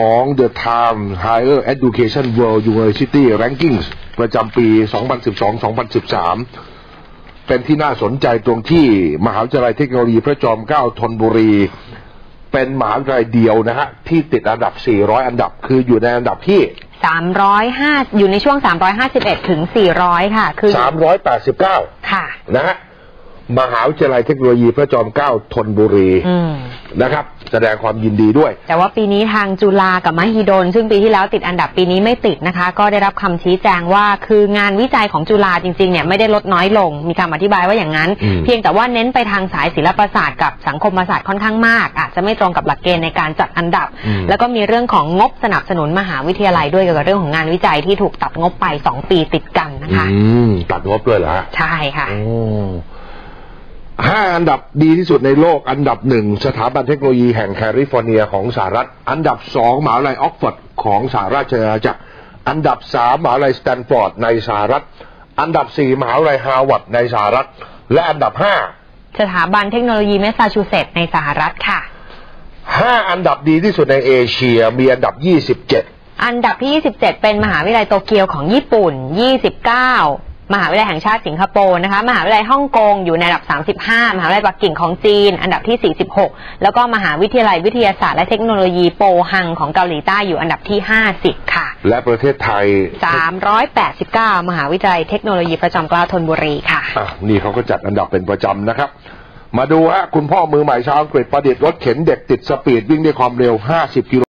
ของ The Time Higher Education World University Rankings ประจำปี 2012-2013 เป็นที่น่าสนใจตรงที่มหาวิทยาลัยเทคโนโลยีพระจอมเกล้าธนบุรี เป็นมหาวิทยาลัยเดียวนะฮะ ที่ติดอันดับ 400 อันดับ คืออยู่ในอันดับที่ 305 อยู่ในช่วง 351 ถึง 400 ค่ะ คือ 389 ค่ะ นะฮะ มหาวิทยาลัยเทคโนโลยีพระจอมเกล้าธนบุรีอืมนะครับ แสดงความยินดีด้วย แต่ว่าปีนี้ทางจุฬากับมหิดล ซึ่งปีที่แล้วติดอันดับปีนี้ไม่ติดนะคะ ก็ได้รับคำชี้แจงว่าคืองานวิจัยของจุฬาจริงๆเนี่ยไม่ได้ลดน้อยลง มีคำอธิบายว่าอย่างนั้นอืมเพียงแต่ว่าเน้นไปทางสายศิลปศาสตร์กับสังคมศาสตร์ค่อนข้างมาก อาจจะไม่ตรงกับหลักเกณฑ์ในการจัดอันดับ แล้วก็มีเรื่องของงบสนับสนุนมหาวิทยาลัยด้วยเกี่ยวกับเรื่องของงานวิจัยที่ถูกตัดงบไป 2 ปีติดกันนะคะอืมตัดงบด้วยเหรอฮะใช่ค่ะโอ้ ห้าอันดับดีที่สุดในโลก อันดับหนึ่งสถาบันเทคโนโลยีแห่งแคลิฟอร์เนียของสหรัฐ อันดับสองมหาวิทยาลัยออกฟอร์ดของสหราชอาณาจักร อันดับสามมหาวิทยาลัยสแตนฟอร์ดในสหรัฐ อันดับสี่มหาวิทยาลัยฮาร์วาร์ดในสหรัฐ และอันดับห้าสถาบันเทคโนโลยีแมสซาชูเซตส์ในสหรัฐค่ะห้าอันดับดีที่สุดในเอเชียมีอันดับยี่สิบเจ็ดอันดับที่ 27 เป็นมหาวิทยาลัยโตเกียวของญี่ปุ่น 29 มหาวิทยาลัยแห่งชาติสิงคโปร์นะคะ มหาวิทยาลัยฮ่องกงอยู่ในอันดับ 35 มหาวิทยาลัยปักกิ่งของจีน อันดับที่ 46 แล้วก็มหาวิทยาลัยวิทยาศาสตร์และเทคโนโลยีโปฮังของเกาหลีใต้อยู่อันดับที่ 50 ค่ะ และประเทศไทย 389 มหาวิทยาลัยเทคโนโลยีประจอมเกล้าธนบุรีค่ะอะนี่เขาก็จัดอันดับเป็นประจำนะครับ มาดูฮะคุณพ่อมือใหม่ชาวอังกฤษประดิษฐ์รถเข็นเด็กติดสปีดวิ่งด้วยความเร็ว 50กิโล